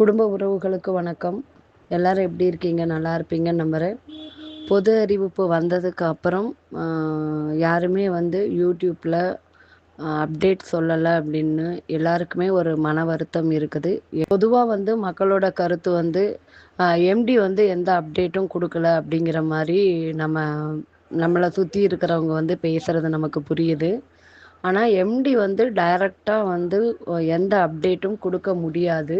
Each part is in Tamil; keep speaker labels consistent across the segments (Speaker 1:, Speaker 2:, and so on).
Speaker 1: குடும்ப உறவுகளுக்கு வணக்கம். எல்லாரும் எப்படி இருக்கீங்க? நல்லா இருப்பீங்கன்னு நம்புகிறேன் பொது அறிவிப்பு வந்ததுக்கு அப்புறம் யாருமே வந்து யூடியூப்பில் அப்டேட் சொல்லலை அப்படின்னு எல்லாருக்குமே ஒரு மன வருத்தம் இருக்குது. பொதுவாக வந்து மக்களோட கருத்து வந்து எம்டி வந்து எந்த அப்டேட்டும் கொடுக்கல அப்படிங்கிற மாதிரி நம்ம நம்மளை சுற்றி இருக்கிறவங்க வந்து பேசுகிறது நமக்கு புரியுது. ஆனால் எம்டி வந்து டைரக்டாக வந்து எந்த அப்டேட்டும் கொடுக்க முடியாது.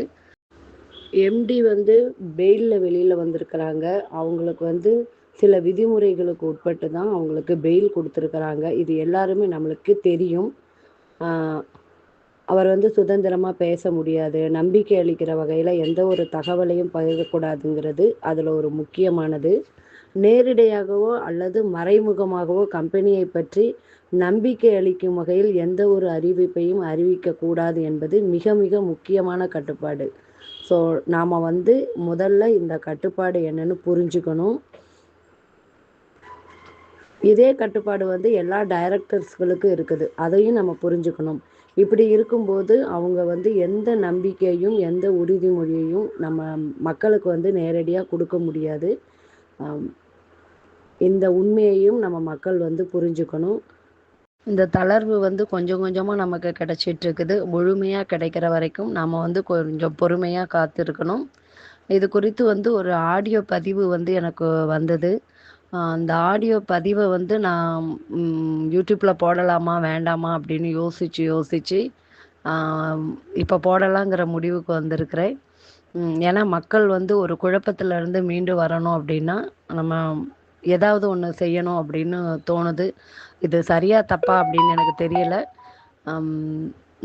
Speaker 1: எம்டி வந்து பெயிலில் வெளியில் வந்திருக்கிறாங்க. அவங்களுக்கு வந்து சில விதிமுறைகளுக்கு உட்பட்டு தான் அவங்களுக்கு பெயில் கொடுத்துருக்குறாங்க. இது எல்லாருமே நம்மளுக்கு தெரியும். அவர் வந்து சுதந்திரமாக பேச முடியாது. நம்பிக்கை அளிக்கிற வகையில் எந்த ஒரு தகவலையும் பகிரக்கூடாதுங்கிறது அதில் ஒரு முக்கியமானது. நேரிடையாகவோ அல்லது மறைமுகமாகவோ கம்பெனியை பற்றி நம்பிக்கை அளிக்கும் வகையில் எந்த ஒரு அறிவிப்பையும் அறிவிக்கக்கூடாது என்பது மிக மிக முக்கியமான கட்டுப்பாடு. ஸோ நாம் வந்து முதல்ல இந்த கட்டுப்பாடு என்னன்னு புரிஞ்சுக்கணும். இதே கட்டுப்பாடு வந்து எல்லா டைரக்டர்ஸ்களுக்கும் இருக்குது. அதையும் நம்ம புரிஞ்சுக்கணும். இப்படி இருக்கும்போது அவங்க வந்து எந்த நம்பிக்கையும் எந்த உறுதிமொழியையும் நம்ம மக்களுக்கு வந்து நேரடியாக கொடுக்க முடியாது. இந்த உண்மையையும் நம்ம மக்கள் வந்து புரிஞ்சுக்கணும். இந்த தளர்வு வந்து கொஞ்சம் கொஞ்சமாக நமக்கு கிடைச்சிட்டு இருக்குது முழுமையாக கிடைக்கிற வரைக்கும் நம்ம வந்து கொஞ்சம் பொறுமையாக காத்திருக்கணும். இது குறித்து வந்து ஒரு ஆடியோ பதிவு வந்து எனக்கு வந்தது. அந்த ஆடியோ பதிவை வந்து நான் யூடியூப்பில் போடலாமா வேண்டாமா அப்படின்னு யோசித்து யோசித்து இப்போ போடலாங்கிற முடிவுக்கு வந்திருக்கிறேன். ஏன்னா மக்கள் வந்து ஒரு குழப்பத்துல இருந்து மீண்டு வரணும் அப்படின்னா நம்ம ஏதாவது ஒன்று செய்யணும் அப்படின்னு தோணுது. இது சரியா தப்பா அப்படின்னு எனக்கு தெரியல.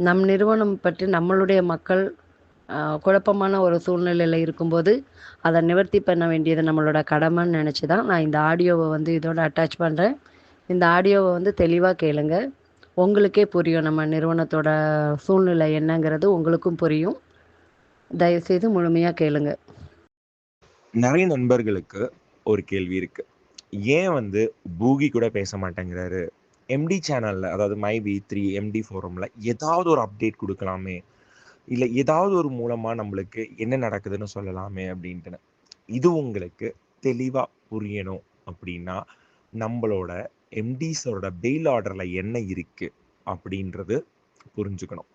Speaker 1: நம் நிறுவனம் பற்றி நம்மளுடைய மக்கள் குழப்பமான ஒரு சூழ்நிலையில் இருக்கும்போது அதை நிவர்த்தி பண்ண வேண்டியது நம்மளோட கடமைன்னு நினச்சி தான் நான் இந்த ஆடியோவை வந்து இதோட அட்டாச் பண்ணுறேன் இந்த ஆடியோவை வந்து தெளிவாக கேளுங்க. உங்களுக்கே புரியும் நம்ம நிறுவனத்தோட சூழ்நிலை என்னங்கிறது உங்களுக்கும் புரியும். தயவுசெய்து முழுமையாக கேளுங்க.
Speaker 2: நிறைய நண்பர்களுக்கு ஒரு கேள்வி இருக்குது ஏன் வந்து பூகி கூட பேச மாட்டேங்கிறாரு எம்டி சேனலில் அதாவது my V three M D ஃபோரமில் ஏதாவது ஒரு அப்டேட் கொடுக்கலாமே? இல்லை ஏதாவது ஒரு மூலமாக நம்மளுக்கு என்ன நடக்குதுன்னு சொல்லலாமே அப்படின்ட்டு இது உங்களுக்கு தெளிவாக புரியணும் அப்படின்னா நம்மளோட எம்டிஸோட பெயில் ஆர்டரில் என்ன இருக்குது அப்படின்றது புரிஞ்சுக்கணும்.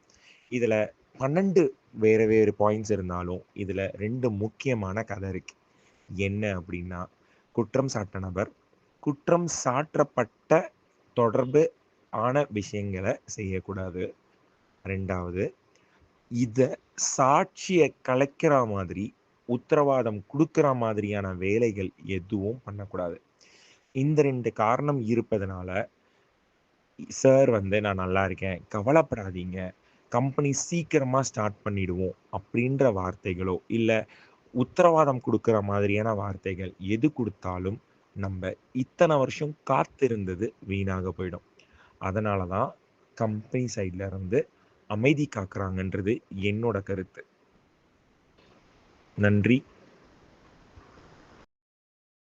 Speaker 2: இதில் பன்னெண்டு வேறு வேறு பாயிண்ட்ஸ் இருந்தாலும் இதில் ரெண்டு முக்கியமான கதை இருக்குது என்ன அப்படின்னா குற்றம் சாட்ட நபர். குற்றம் சாற்றப்பட்ட தொடர்பு ஆன விஷயங்களை செய்யக்கூடாது. ரெண்டாவது இத சாட்சியை கலைக்கிற மாதிரி உத்தரவாதம் கொடுக்கிற மாதிரியான வேலைகள் எதுவும் பண்ணக்கூடாது. இந்த ரெண்டு காரணம் இருப்பதனால சார் வந்து நான் நல்லா இருக்கேன். கவலைப்படாதீங்க. கம்பெனி சீக்கிரமா ஸ்டார்ட் பண்ணிடுவோம். அப்படின்ற வார்த்தைகளோ இல்லை உத்தரவாதம் கொடுக்கிற மாதிரியான வார்த்தைகள் எது கொடுத்தாலும் நம்ம இத்தனை வருஷம் காத்திருந்தது வீணாக போயிடும். அதனால தான் கம்பெனி சைட்ல இருந்து அமைதி காக்குறாங்கன்றது என்னோட கருத்து. நன்றி.